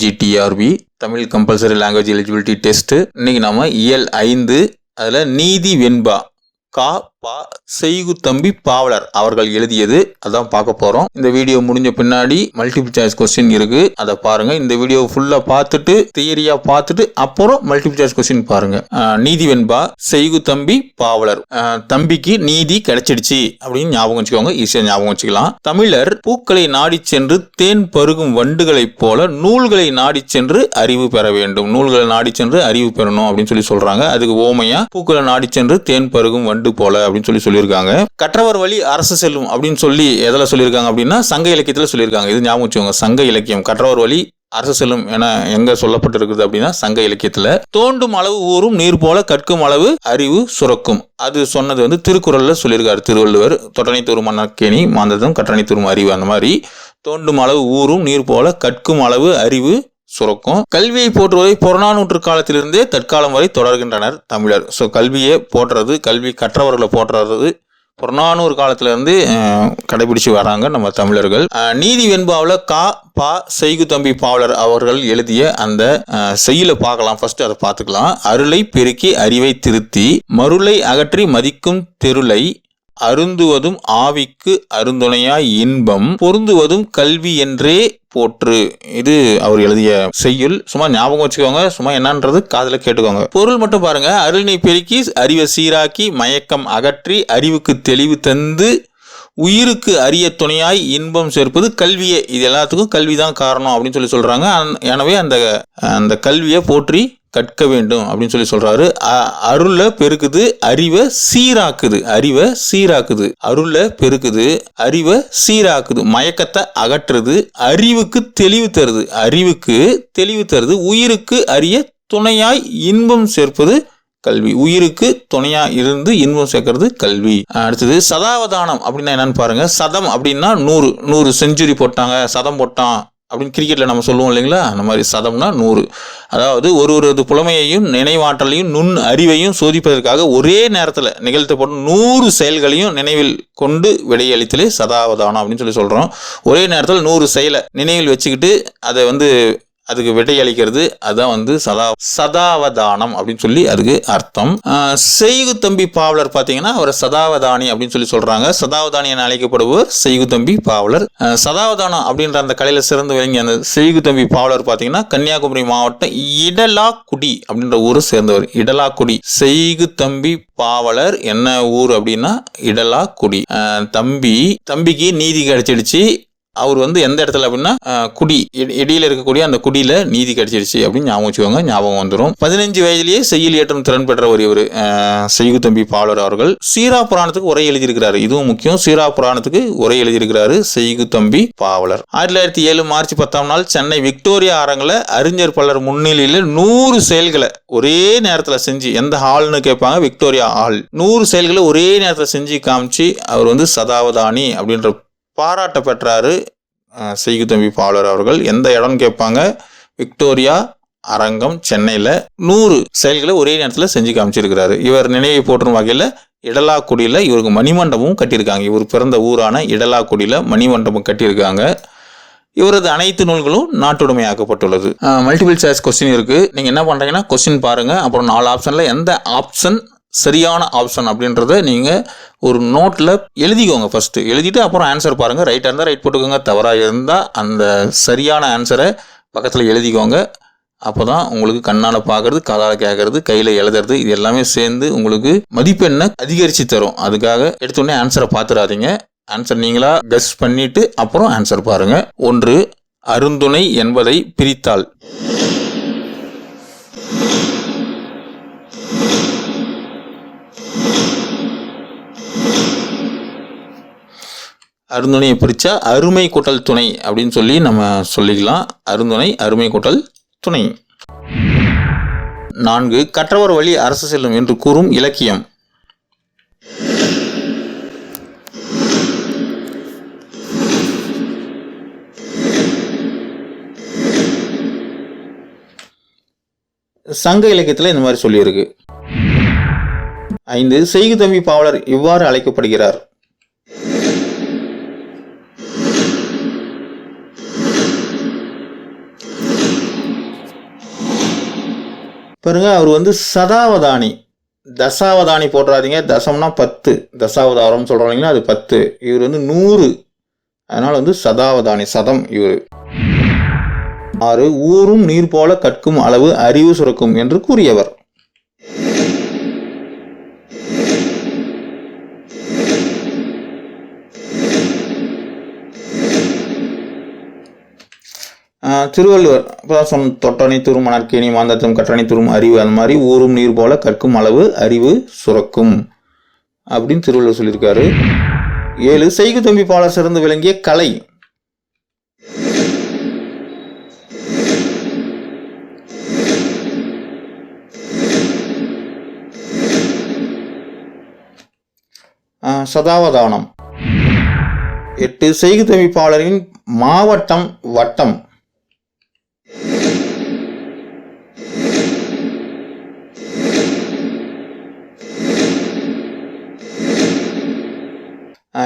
T G T R B Tamil compulsory language eligibility test இன்னைக்கு நாம இயல் ஐந்து அதில் நீதி வெண்பா கா பா செய்கு தம்பி பாவலர் அவர்கள் எழுதியது. அதான் பார்க்க போறோம். இந்த வீடியோ முடிஞ்ச பின்னாடி மல்டிபிள் சாய்ஸ் கொஸ்டின் இருக்கு. அதை பாருங்க. இந்த வீடியோ ஃபுல்லா பார்த்துட்டு தியரியா பார்த்துட்டு அப்புறம் மல்டிபிள் சாய்ஸ் கொஸ்டின் பாருங்க. நீதி வெண்பா செய்கு தம்பி பாவலர். தம்பிக்கு நீதி கிடைச்சிடுச்சு அப்படின்னு ஞாபகம் வச்சுக்கோங்க. ஈஸியா ஞாபகம் வச்சுக்கலாம். தமிழர் பூக்களை நாடி சென்று தேன் பருகும் வண்டுகளைப் போல நூல்களை நாடி சென்று அறிவு பெற வேண்டும். நூல்களை நாடி சென்று அறிவு பெறணும் அப்படின்னு சொல்லி சொல்றாங்க. அதுக்கு ஓமையா பூக்களை நாடி சென்று தேன் பருகும் வண்டு போல அப்படின்னு சொல்லி சொல்லியிருக்காங்க. கற்றவர் வழி அரசு செல்லும் அப்படின்னு சொல்லி எதில் சொல்லியிருக்காங்க அப்படின்னா சங்க இலக்கியத்தில் சொல்லியிருக்காங்க. இது ஞாபகம் வச்சுக்கோங்க. சங்க இலக்கியம் கற்றவர் வழி அரசு செல்லும் என எங்க சொல்லப்பட்டிருக்குது அப்படின்னா சங்க இலக்கியத்துல. தோண்டும் அளவு ஊறும் நீர் போல கற்கும் அளவு அறிவு சுரக்கும். அது சொன்னது வந்து திருக்குறள்ல சொல்லியிருக்காரு. திருவள்ளுவர் தொடனை தூரும் மன்னக்கேணி மாந்ததும் கற்றனை தூரும் அறிவு அந்த மாதிரி. தோண்டும் அளவு ஊறும் நீர் போல கற்கும் அளவு அறிவு சுரக்கும். கல்வியை போற்றுவதை புறநானூற்று காலத்திலிருந்தே தற்காலம் வரை தொடர்கின்றனர் தமிழர். ஸோ கல்வியை போற்றுறது கல்வி கற்றவர்களை போற்றுறது புறநானூறு காலத்திலிருந்து கடைபிடிச்சு வராங்க நம்ம தமிழர்கள். நீதி வெண்பாவில் கா பா செய்கு தம்பி பாவலர் அவர்கள் எழுதிய அந்த செய்யலை பார்க்கலாம். ஃபர்ஸ்ட் அதை பார்த்துக்கலாம். அருளை பெருக்கி அறிவை திருத்தி மருளை அகற்றி மதிக்கும் தெருளை அருந்துவதும் ஆவிக்கு அருந்துணையாய் இன்பம் பொருந்துவதும் கல்வி என்றே போற்று. இது அவர் எழுதிய செய்யுள். சும்மா ஞாபகம் வச்சுக்கோங்க. சும்மா என்னன்றது காதில் கேட்டுக்கோங்க. பொருள் மட்டும் பாருங்க. அருளினை பெருக்கி அறிவை சீராக்கி மயக்கம் அகற்றி அறிவுக்கு தெளிவு தந்து உயிருக்கு அரிய துணையாய் இன்பம் சேர்ப்பது கல்வியே. இது எல்லாத்துக்கும் கல்வி தான் காரணம் அப்படின்னு சொல்லி சொல்றாங்க. எனவே அந்த அந்த கல்வியை போற்றி கற்க வேண்டும் அப்படின்னு சொல்லி சொல்றாரு. அருளை பெருக்குது அறிவை சீராக்குது. அறிவை சீராக்குது. அருளை பெருக்குது அறிவை சீராக்குது. மயக்கத்தை அகற்றுது அறிவுக்கு தெளிவு தருது. அறிவுக்கு தெளிவு தருது. உயிருக்கு அறிய துணையாய் இன்பம் சேர்ப்பது கல்வி. உயிருக்கு துணையா இருந்து இன்பம் சேர்க்கறது கல்வி. அடுத்தது சதாவதானம் அப்படின்னா என்னன்னு பாருங்க. சதம் அப்படின்னா நூறு. நூறு செஞ்சுரி போட்டாங்க சதம் போட்டான். அப்படின்னு கிரிக்கெட்டில் நம்ம சொல்லுவோம் இல்லைங்களா? அந்த மாதிரி சதம்னா நூறு. அதாவது ஒரு ஒரு புலமையையும் நினைவாற்றலையும் நுண் அறிவையும் சோதிப்பதற்காக ஒரே நேரத்தில் நிகழ்த்தப்படும் நூறு செயல்களையும் நினைவில் கொண்டு விடையளித்தலே சதாவதானம் அப்படின்னு சொல்லி சொல்கிறோம் ஒரே நேரத்தில் நூறு செயலை நினைவில் வச்சுக்கிட்டு அதை வந்து அதுக்கு விடையளிக்கிறது அதான் வந்து சதா சதாவதானம் அப்படின்னு சொல்லி அதுக்கு அர்த்தம். செய்கு தம்பி பாவலர் பார்த்தீங்கன்னா அவர் சதாவதானி அப்படின்னு சொல்லி சொல்றாங்க. சதாவதானி என அழைக்கப்படுபவர் செய்கு தம்பி பாவலர். சதாவதானம் அப்படின்ற அந்த கலையில சிறந்து விளங்கி அந்த செய்கு தம்பி பாவலர் பார்த்தீங்கன்னா கன்னியாகுமரி மாவட்டம் இடலாக்குடி அப்படின்ற ஊரை சேர்ந்தவர். இடலாக்குடி. செய்கு தம்பி பாவலர் என்ன ஊர் அப்படின்னா இடலாக்குடி. தம்பி தம்பிக்கு நீதி கிடைச்சிடுச்சு. அவர் வந்து எந்த இடத்துல அப்படின்னா குடி இடையில இருக்கக்கூடிய அந்த குடியில நீதி கிடைச்சிருச்சு அப்படின்னு ஞாபகம் வச்சுக்கோங்க ஞாபகம் வந்துடும் பதினஞ்சு வயதிலேயே செய்யுள் ஏற்றம் திறன் பெற்றவர் இவர் செய்கு தம்பி பாவலர் அவர்கள். சீரா புராணத்துக்கு உரை எழுதியிருக்கிறாரு. இதுவும் முக்கியம் சீரா புராணத்துக்கு உரை எழுதியிருக்கிறாரு செய்கு தம்பி பாவலர். ஆயிரத்தி தொள்ளாயிரத்தி ஏழு மார்ச் பத்தாம் நாள் சென்னை விக்டோரியா அரங்கில் அறிஞர் பலர் முன்னிலையில் நூறு செயல்களை ஒரே நேரத்தில் செஞ்சு எந்த ஹால்னு கேட்பாங்க விக்டோரியா ஹால். நூறு செயல்களை ஒரே நேரத்தில் செஞ்சு காமிச்சு அவர் வந்து சதாவதானி அப்படின்ற பாராட்ட பெற்றாரு அஹ், செய்கு தம்பி பாவலர் அவர்கள். எந்த இடம்னு கேட்பாங்க? விக்டோரியா அரங்கம் சென்னையில் நூறு செயல்களை ஒரே நேரத்தில் செஞ்சு காமிச்சிருக்கிறாரு. இவர் நினைவை போற்றும் வகையில் இடலாக்குடியில் இவருக்கு மணிமண்டபமும் கட்டியிருக்காங்க. இவர் பிறந்த ஊரான இடலாக்குடியில் மணிமண்டபம் கட்டியிருக்காங்க. இவரது அனைத்து நூல்களும் நாட்டுடைமையாக்கப்பட்டுள்ளது மல்டிபிள் சாய்ஸ் கொஸ்டின் இருக்குது நீங்கள் என்ன பண்ணுறீங்கன்னா கொஸ்டின் பாருங்கள் அப்புறம் நாலு ஆப்ஷனில் எந்த ஆப்ஷன் சரியான ஆப்ஷன் அப்படின்றத நீங்கள் ஒரு நோட்டில் எழுதிக்கோங்க ஃபஸ்ட்டு எழுதிட்டு அப்புறம் ஆன்சர் பாருங்கள் ரைட்டாக இருந்தால் ரைட் போட்டுக்கோங்க. தவறாக இருந்தால் அந்த சரியான ஆன்சரை பக்கத்தில் எழுதிக்கோங்க. அப்போ தான் உங்களுக்கு கண்ணால் பார்க்கறது காதால் கேட்கறது கையில் எழுதுறது இது எல்லாமே சேர்ந்து உங்களுக்கு மதிப்பெண்ணை அதிகரித்து தரும். அதுக்காக எடுத்தோடனே ஆன்சரை பார்த்துடாதீங்க ஆன்சர் நீங்களா கெஸ் பண்ணிவிட்டு அப்புறம் ஆன்சர் பாருங்கள் ஒன்று அருந்துணை என்பதை பிரித்தால் அருந்துணையை பிரித்தா அருமை கூட்டல் துணை அப்படின்னு சொல்லி நம்ம சொல்லிக்கலாம். அருந்துணை அருமை கூட்டல் துணை. நான்கு கற்றவர் வழி அரசு செல்லும் என்று கூறும் இலக்கியம். சங்க இலக்கியத்தில் இந்த மாதிரி சொல்லியிருக்கு. ஐந்து செய்கு தம்பி பாவலர் இவ்வாறு அழைக்கப்படுகிறார். பாருங்க அவர் வந்து சதாவதானி. தசாவதானி போடுறாதீங்க தசம்னா பத்து. தசாவதாரம்னு சொல்கிறாங்களா அது பத்து. இவர் வந்து நூறு. அதனால் வந்து சதாவதானி சதம் இவர். ஆறு ஊரும் நீர் போல கற்கும் அளவு அறிவு சுரக்கும் என்று கூறியவர். திருவள்ளுவர் இப்பதான் சொன்ன தொட்டணி துரும் மணற்கேணி மாந்தத்தும் கற்றணி துரும் அறிவு அந்த மாதிரி ஊரும் நீர் போல கற்கும் அளவு அறிவு சுரக்கும் அப்படின்னு திருவள்ளுவர் சொல்லியிருக்காரு. ஏழு செய்கு தம்பி சிறந்து விளங்கிய கலை. ஆஹ் சதாவதானம். எட்டு செய்கு தவிப்பாளரின் மாவட்டம் வட்டம்.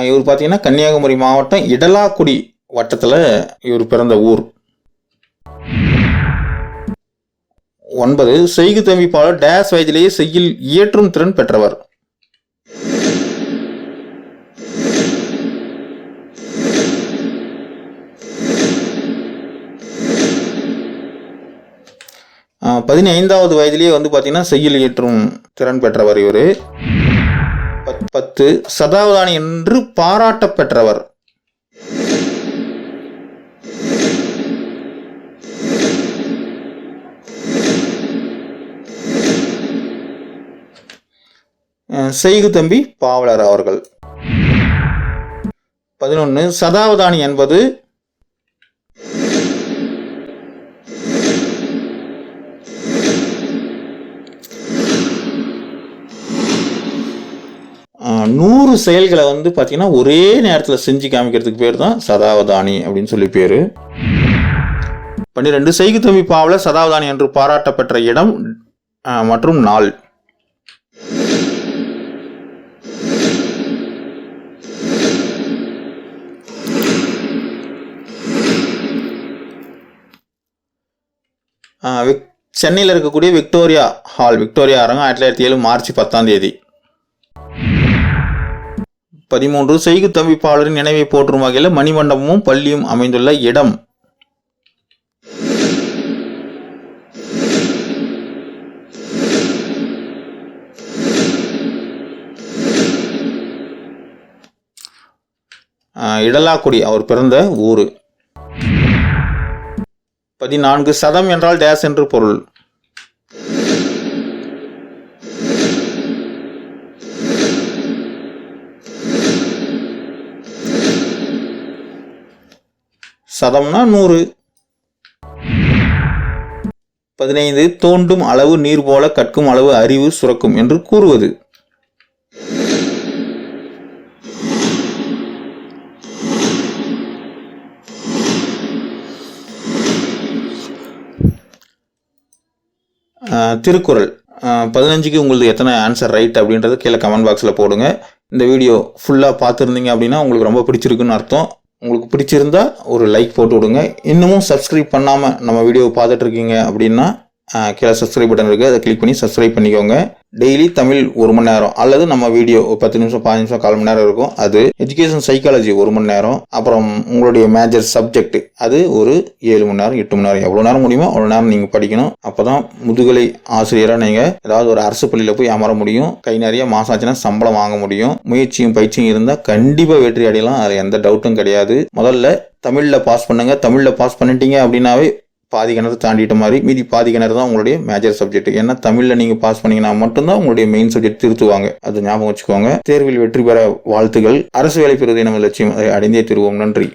இவர் பார்த்தீங்கன்னா கன்னியாகுமரி மாவட்டம் இடலாக்குடி வட்டத்தில் இவர் பிறந்த ஊர். ஒன்பது செய்கு தம்பிப்பாளர் டேஸ் வயதிலேயே செய்யில் இயற்றும் திறன் பெற்றவர். பதினைந்தாவது வயதிலேயே வந்து பார்த்தீங்கன்னா செய்யில் இயற்றும் திறன் பெற்றவர் இவர். பத்து சதாவதானி என்று பாராட்ட பெற்றவர் செய்கு தம்பி பாவலர் அவர்கள். பதினொன்று சதாவதானி என்பது நூறு செயல்களை வந்து பார்த்தீங்கன்னா ஒரே நேரத்தில் செஞ்சு காமிக்கிறதுக்கு பேர் தான் சதாவதானி அப்படின்னு சொல்லி பேர். பன்னிரெண்டு செய்கு தம்பி சதாவதானி என்று பாராட்டப்பெற்ற இடம் மற்றும் நாள். விக்- சென்னையில் இருக்கக்கூடிய விக்டோரியா ஹால் விக்டோரியா அரங்கம் ஆயிரத்தி தொள்ளாயிரத்தி ஏழு மார்ச் பத்தாம் தேதி. பதிமூன்று செய்கு தம்பிப்பாளரின் நினைவை போற்றும் வகையில் மணிமண்டபமும் பள்ளியும் அமைந்துள்ள இடம். இடலாக்குடி அவர் பிறந்த ஊர். பதினான்கு சதம் என்றால் டேஸ் என்று பொருள். சதம்னா நூறு. பதினைந்து தோண்டும் அளவு நீர் போல கற்கும் அளவு அறிவு சுரக்கும் என்று கூறுவது. திருக்குறள். பதினஞ்சுக்கு உங்களுக்கு எத்தனை ஆன்சர் ரைட் அப்படின்றது கீழே கமெண்ட் பாக்ஸில் போடுங்க. இந்த வீடியோ ஃபுல்லாக பார்த்துருந்தீங்க அப்படின்னா உங்களுக்கு ரொம்ப பிடிச்சிருக்குன்னு அர்த்தம். உங்களுக்கு பிடிச்சிருந்தா ஒரு லைக் போட்டு விடுங்க. இன்னமும் சப்ஸ்கிரைப் பண்ணாமல் நம்ம வீடியோவை பார்த்துட்ருக்கீங்க அப்படின்னா கீழே சப்ஸ்கிரைப் பட்டன் இருக்குது அதை கிளிக் பண்ணி சப்ஸ்கிரைப் பண்ணிக்கோங்க. டெய்லி தமிழ் ஒரு மணி நேரம் அல்லது நம்ம வீடியோ ஒரு பத்து நிமிஷம் பாஞ்சு நிமிஷம் கால் மணி நேரம் இருக்கும். அது எஜுகேஷன் சைக்காலஜி ஒரு மணி நேரம். அப்புறம் உங்களுடைய மேஜர் சப்ஜெக்ட் அது ஒரு ஏழு மணி நேரம் எட்டு மணி நேரம். எவ்வளோ நேரம் முடியுமோ அவ்வளோ நேரம் நீங்கள் படிக்கணும். அப்போ தான் முதுகலை ஆசிரியராக நீங்கள் ஏதாவது ஒரு அரசு பள்ளியில் போய் அமர முடியும். கை நிறைய மாதம் ஆச்சுன்னா சம்பளம் வாங்க முடியும். முயற்சியும் பயிற்சியும் இருந்தால் கண்டிப்பாக வெற்றி அடையலாம். அதில் எந்த டவுட்டும் கிடையாது. முதல்ல தமிழில் பாஸ் பண்ணுங்கள் தமிழில் பாஸ் பண்ணிட்டீங்க அப்படின்னாவே பாதி கிணறு தாண்டிட்ட மாதிரி மீதி பாதி கிணறு தான் உங்களுடைய மேஜர் சப்ஜெக்ட் ஏன்னா தமிழில் நீங்கள் பாஸ் பண்ணீங்கன்னா மட்டும்தான் உங்களுடைய மெயின் சப்ஜெக்ட் திருத்துவாங்க. அது ஞாபகம் வச்சுக்கோங்க. தேர்வில் வெற்றி பெற வாழ்த்துகள். அரசு வேலை பெறுவதை நம்ம லட்சியம். அடைந்தே திருவோம். நன்றி.